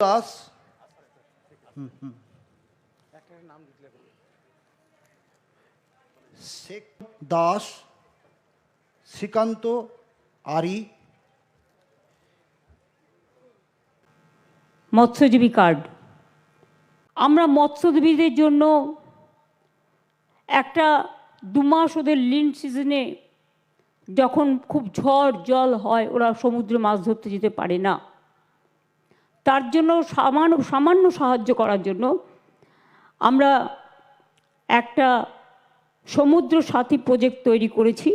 দাস। শেখ দাস, শ্রীকান্ত, আরি। মৎস্যজীবী কার্ড। আমরা মৎস্যজীবীদের জন্য একটা দু মাস ওদের লিন সিজনে যখন খুব ঝড় জল হয়, ওরা সমুদ্রে মাছ ধরতে যেতে পারে না। তার জন্য সামান্য সামান্য সাহায্য করার জন্য আমরা একটা সমুদ্র সাথী প্রজেক্ট তৈরি করেছি।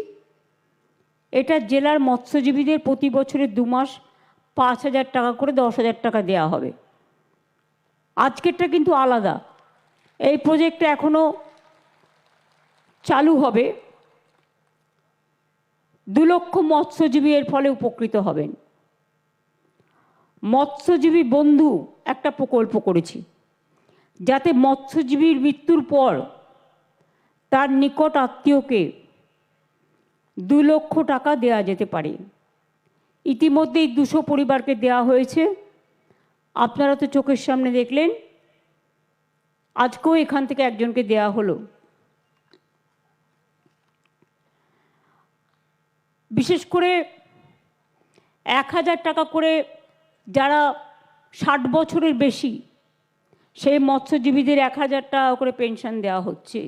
এটা জেলার মৎস্যজীবীদের প্রতি বছরে দু মাস পাঁচ হাজার টাকা করে দশ হাজার টাকা দেওয়া হবে। আজকেরটা কিন্তু আলাদা। এই প্রজেক্টটা এখনও চালু হবে। দু লক্ষ মৎস্যজীবী এর ফলে উপকৃত হবেন। মৎস্যজীবী বন্ধু একটা প্রকল্প করেছি, যাতে মৎস্যজীবীর মৃত্যুর পর তার নিকট আত্মীয়কে দু লক্ষ টাকা দেয়া যেতে পারে। ইতিমধ্যেই দুশো পরিবারকে দেওয়া হয়েছে। আপনারা তো চোখের সামনে দেখলেন, আজকেও এখান থেকে একজনকে দেয়া হলো। বিশেষ করে এক হাজার টাকা করে যারা ষাট বছরের বেশি, সেই মৎস্যজীবীদের এক হাজার টাকা করে পেনশন দেওয়া হচ্ছে।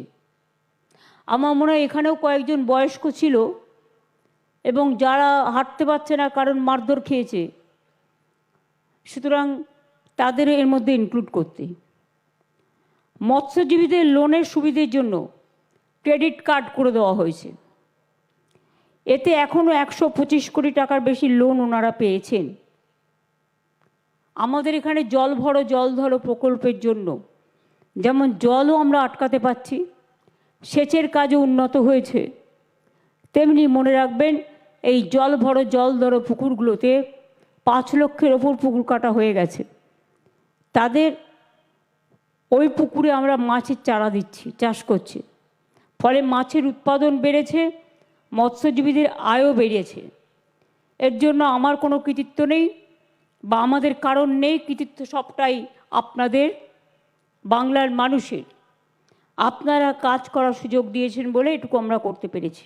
আমার মনে হয় এখানেও কয়েকজন বয়স্ক ছিল এবং যারা হাঁটতে পারছে না কারণ মারধর খেয়েছে, সুতরাং তাদের এর মধ্যে ইনক্লুড করতে। মৎস্যজীবীদের লোনের সুবিধের জন্য ক্রেডিট কার্ড করে দেওয়া হয়েছে। এতে এখনও একশো পঁচিশ কোটি টাকার বেশি লোন ওনারা পেয়েছেন। আমাদের এখানে জল ভরো, জল ধরো প্রকল্পের জন্য। যেমন জলও আমরা আটকাতে পাচ্ছি সেচের কাজও উন্নত হয়েছে। তেমনি মনে রাখবেন, এই জল ভরো, জল ধরো পুকুরগুলোতে পাঁচ লক্ষের ওপর পুকুর কাটা হয়ে গেছে। তাদের ওই পুকুরে আমরা মাছের চারা দিচ্ছি, চাষ করছি। ফলে মাছের উৎপাদন বেড়েছে, মৎস্যজীবীদের আয়ও বেড়েছে। এর জন্য আমার কোনো কৃতিত্ব নেই। বা আমাদের কারণ নেই কৃতিত্ব সবটাই আপনাদের, বাংলার মানুষের। আপনারা কাজ করার সুযোগ দিয়েছেন বলে এটুকু আমরা করতে পেরেছি।